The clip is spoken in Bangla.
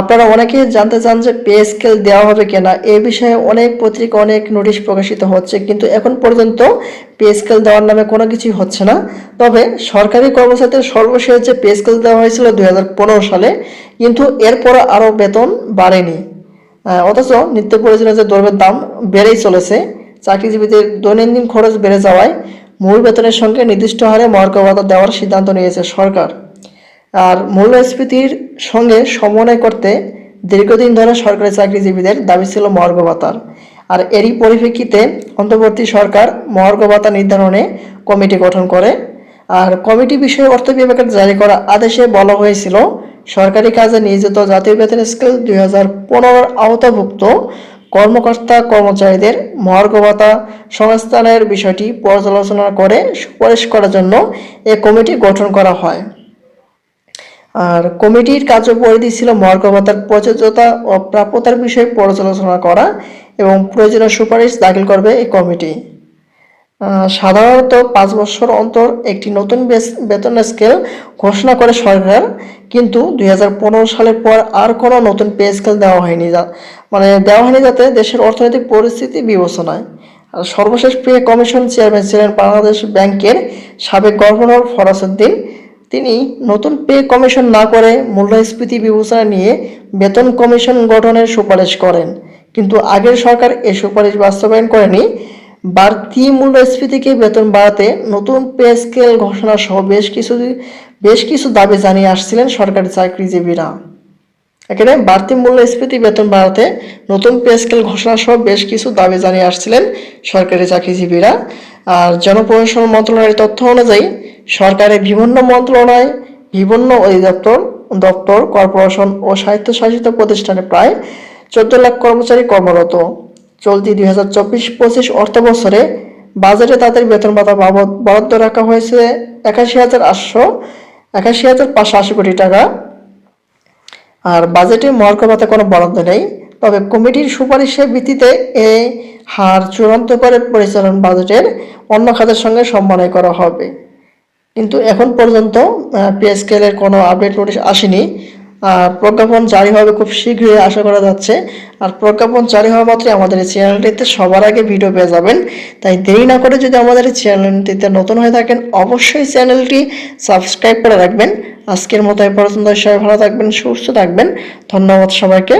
আপনারা অনেকে জানতে চান যে পে স্কেল দেওয়া হবে কিনা। এ বিষয়ে অনেক পত্রিকা, অনেক নোটিশ প্রকাশিত হচ্ছে, কিন্তু এখন পর্যন্ত পে স্কেল দেওয়ার নামে কোনো কিছুই হচ্ছে না। তবে সরকারি কর্মচারীদের সর্বশেষ যে পে স্কেল দেওয়া হয়েছিল দু হাজার পনেরো সালে, কিন্তু এরপর আরও বেতন বাড়েনি। অথচ নিত্য প্রয়োজনীয় যে দ্রব্যের দাম বেড়েই চলেছে, চাকরিজীবীদের দৈনন্দিন খরচ বেড়ে যাওয়ায় মূল বেতনের সঙ্গে নির্দিষ্ট হারে মহার্ঘ দেওয়ার সিদ্ধান্ত নিয়েছে সরকার। আর মূল্যস্ফীতির সঙ্গে সমন্বয় করতে দীর্ঘদিন ধরে সরকারি চাকরিজীবীদের দাবি ছিল মহার্ঘ ভাতার আর এরই পরিপ্রেক্ষিতে অন্তর্বর্তী সরকার মহার্ঘ ভাতা নির্ধারণে কমিটি গঠন করে। আর কমিটি বিষয়ে অর্থ বিভাগের জারি করা আদেশে বলা হয়েছিল, সরকারি কাজে নিয়োজিত জাতীয় বেতন স্কেল দুই হাজার পনেরোর আওতাভুক্ত কর্মকর্তা কর্মচারীদের মহার্ঘ ভাতা সংস্থানের বিষয়টি পর্যালোচনা করে সুপারিশ করার জন্য এ কমিটি গঠন করা হয়। আর কমিটির কার্যপরিধি ছিল মহার্ঘ ভাতার প্রযোজ্যতা ও প্রাপ্যতার বিষয়ে পর্যালোচনা করা এবং প্রয়োজনীয় সুপারিশ দাখিল করবে এই কমিটি। সাধারণত পাঁচ বছর অন্তর একটি নতুন বেতন স্কেল ঘোষণা করে সরকার, কিন্তু দুই হাজার পনেরো সালের পর আর কোনো নতুন পে স্কেল দেওয়া হয়নি যা- মানে দেওয়া হয়নি যাতে দেশের অর্থনৈতিক পরিস্থিতি বিবেচনায়। আর সর্বশেষ পে কমিশন চেয়ারম্যান ছিলেন বাংলাদেশ ব্যাংকের সাবেক গভর্নর ফরাসুদ্দিন তিনি নতুন পে কমিশন না করে মূল্যস্ফীতি বিবেচনা নিয়ে বেতন কমিশন গঠনের সুপারিশ করেন। কিন্তু আগের সরকার এ সুপারিশ বাস্তবায়ন করেনি। বাড়তি মূল্যস্ফীতিকে বেতন বাড়াতে নতুন পে স্কেল ঘোষণা সহ বেশ কিছু বেশ কিছু দাবি জানিয়ে আসছিলেন সরকারি চাকরিজীবীরা। এখানে বাড়তি মূল্যস্ফীতি বেতন বাড়াতে নতুন পে স্কেল ঘোষণা সহ বেশ কিছু দাবি জানিয়ে আসছিলেন সরকারি চাকরিজীবীরা। আর জনপ্রশাসন মন্ত্রণালয়ের তথ্য অনুযায়ী সরকারের বিভিন্ন মন্ত্রণালয়, বিভিন্ন অধিদপ্তর, দপ্তর, কর্পোরেশন ও স্বায়ত্তশাসিত প্রতিষ্ঠানে প্রায় চোদ্দ লাখ কর্মচারী কর্মরত। চলতি দুই হাজার চব্বিশ পঁচিশ অর্থ বছরে বাজেটে তাদের বেতন ভাতা বাবদ বরাদ্দ রাখা হয়েছে একাশি হাজার আটশো একাশি হাজার পাঁচশো আশি কোটি টাকা। আর বাজেটে মহার্ঘ ভাতা কোনো বরাদ্দ নেই। তবে কমিটির সুপারিশের ভিত্তিতে এ হার চূড়ান্ত করে পরিচালন বাজেটের অন্য খাতের সঙ্গে সমন্বয় করা হবে। কিন্তু এখন পর্যন্ত পে স্কেলের কোনো আপডেট নোটিশ আসেনি। আর প্রজ্ঞাপন জারি হবে খুব শীঘ্রই, আশা করা যাচ্ছে। আর প্রজ্ঞাপন জারি হওয়া মাত্রই আমাদের এই চ্যানেলটিতে সবার আগে ভিডিও পেয়ে যাবেন। তাই দেরি না করে যদি আমাদের এই চ্যানেলটিতে নতুন হয়ে থাকেন, অবশ্যই চ্যানেলটি সাবস্ক্রাইব করে রাখবেন। আজকের মতো এই পর্যন্ত সবাই ভালো থাকবেন, সুস্থ থাকবেন। ধন্যবাদ সবাইকে।